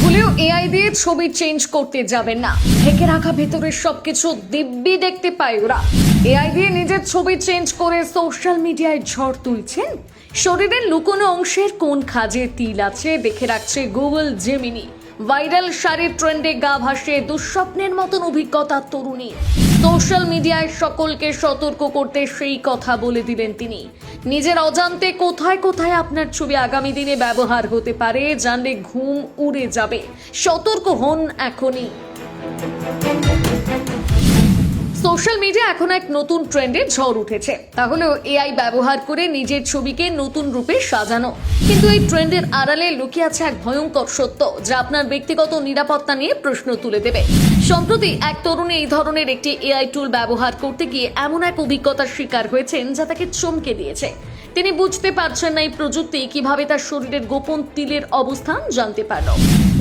ভুলেও এআই দিয়ে ছবি চেঞ্জ করতে যাবেন না। ঢেকে রাখা ভেতরের সবকিছু দিব্যি দেখতে পায় ওরা। এআই দিয়ে নিজের ছবি চেঞ্জ করে সোশ্যাল মিডিয়ায় ঝড় তুলছেন? শরীরের লুকোনো অংশের কোন খাজে তিল আছে দেখে রাখছে গুগল জেমিনি ভাইরাল শাড়ির ট্রেন্ডে গা ভাসে দুঃস্বপ্নের মতন অভিজ্ঞতা তরুণী সোশ্যাল মিডিয়ায় সকলকে সতর্ক করতে সেই কথা বলে দিলেন তিনি। নিজের অজান্তে কোথায় কোথায় আপনার ছবি আগামী দিনে ব্যবহার হতে পারে, জানলে ঘুম উড়ে যাবে। সতর্ক হন এখনই। সোশ্যাল মিডিয়া এখন এক নতুন ট্রেন্ডে ঝড় উঠেছে। তাহলেও এআই ব্যবহার করে নিজের ছবিকে নতুন রূপে সাজানো। কিন্তু এই ট্রেন্ডের আড়ালে লুকিয়ে আছে এক ভয়ঙ্কর সত্য, যা আপনার ব্যক্তিগত নিরাপত্তা নিয়ে প্রশ্ন তুলে দেবে। সম্প্রতি এক তরুণী এই ধরনের একটি এআই টুল ব্যবহার করতে গিয়ে এমন এক অভিজ্ঞতার শিকার হয়েছেন, যা তাকে চমকে দিয়েছে। তিনি বুঝতে পারছেন না এই প্রযুক্তি, কীভাবে তার শরীরের গোপন তিলের অবস্থান জানতে পারল।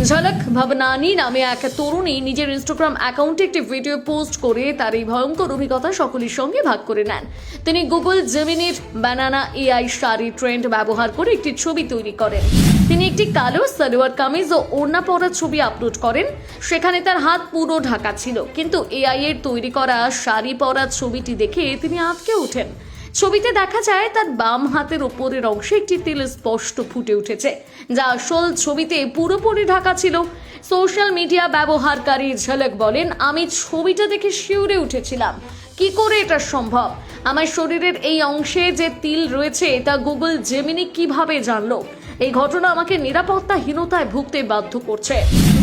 ঝলক ভাবনানি নামে এক তরুণী নিজের ইনস্টাগ্রাম অ্যাকাউন্টে একটি ভিডিও পোস্ট করে তার এই ভয়ঙ্কর অভিজ্ঞতা সকলের সঙ্গে ভাগ করে নেন। তিনি গুগল জেমিনির বানানা এআই শাড়ি ট্রেন্ড ব্যবহার করে একটি ছবি তৈরি করেন। তিনি একটি কালো সালোয়ার কামিজ ও ওড়না পরা ছবি আপলোড করেন। সেখানে তার হাত পুরো ঢাকা ছিল। কিন্তু এআই এর তৈরি করা শাড়ি পরা ছবিটি দেখে তিনি আঁতকে ওঠেন। ছবিতে দেখা যায় তার বাম হাতের ওপরের অংশে একটি তেল স্পষ্ট ফুটে উঠেছে, যা আসল ছবিতে পুরোপুরি ঢাকা ছিল। সোশ্যাল মিডিয়া ব্যবহারকারী ঝলক বলেন, আমি ছবিটা দেখে শিউরে উঠেছিলাম। কি করে এটা সম্ভব? আমার শরীরের এই অংশে যে তিল রয়েছে তা গুগল জেমিনি কীভাবে জানলো? এই ঘটনা আমাকে নিরাপত্তাহীনতায় ভুগতে বাধ্য করছে।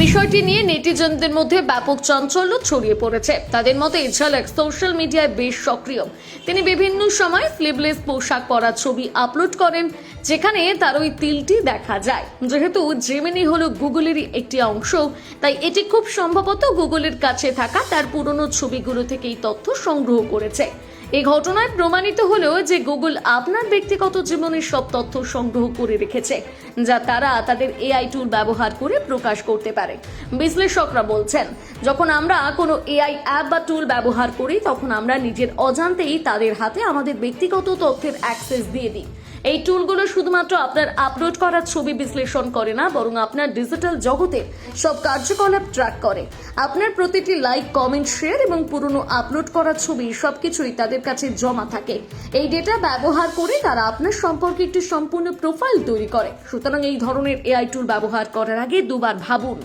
বিষয়টি নিয়ে নেটিজনদের মধ্যে ব্যাপক চাঞ্চল্য ছড়িয়ে পড়েছে। তাদের মতে ঝলক সোশ্যাল মিডিয়ায় বেশ সক্রিয়। তিনি বিভিন্ন সময় স্লিভলেস পোশাক পরা ছবি আপলোড করেন, যেখানে তার ওই তিলটি দেখা যায়। যেহেতু জেমিনি হলো গুগলেরই একটি অংশ, তাই এটি খুব সম্ভবত গুগলের কাছে থাকা তার পুরনো ছবিগুলো থেকে এই তথ্য সংগ্রহ করেছে। এই ঘটনায় প্রমাণিত হলো যে গুগল আপনার ব্যক্তিগত জীবনের সব তথ্য সংগ্রহ করে রেখেছে, যা তারা তাদের এআই টুল ব্যবহার করে প্রকাশ করতে পারে। বিশ্লেষকরা বলছেন, যখন আমরা কোনো এআই অ্যাপ বা টুল ব্যবহার করি, তখন আমরা নিজের অজান্তেই তাদের হাতে আমাদের ব্যক্তিগত তথ্যের অ্যাক্সেস দিয়ে দিই। এই টুলগুলো শুধুমাত্র আপনার আপলোড করা ছবি বিশ্লেষণ করে না, বরং আপনার ডিজিটাল জগতের সব কার্যকলাপ ট্র্যাক করে। আপনার প্রতিটি লাইক কমেন্ট শেয়ার এবং পুরনো আপলোড করা ছবি সবকিছুই তাদের কাছে জমা থাকে। এই ডেটা ব্যবহার করে তারা আপনার সম্পর্কে একটি সম্পূর্ণ প্রোফাইল তৈরি করে। সুতরাং এই ধরনের এআই টুল ব্যবহার করার আগে দুবার ভাবুন।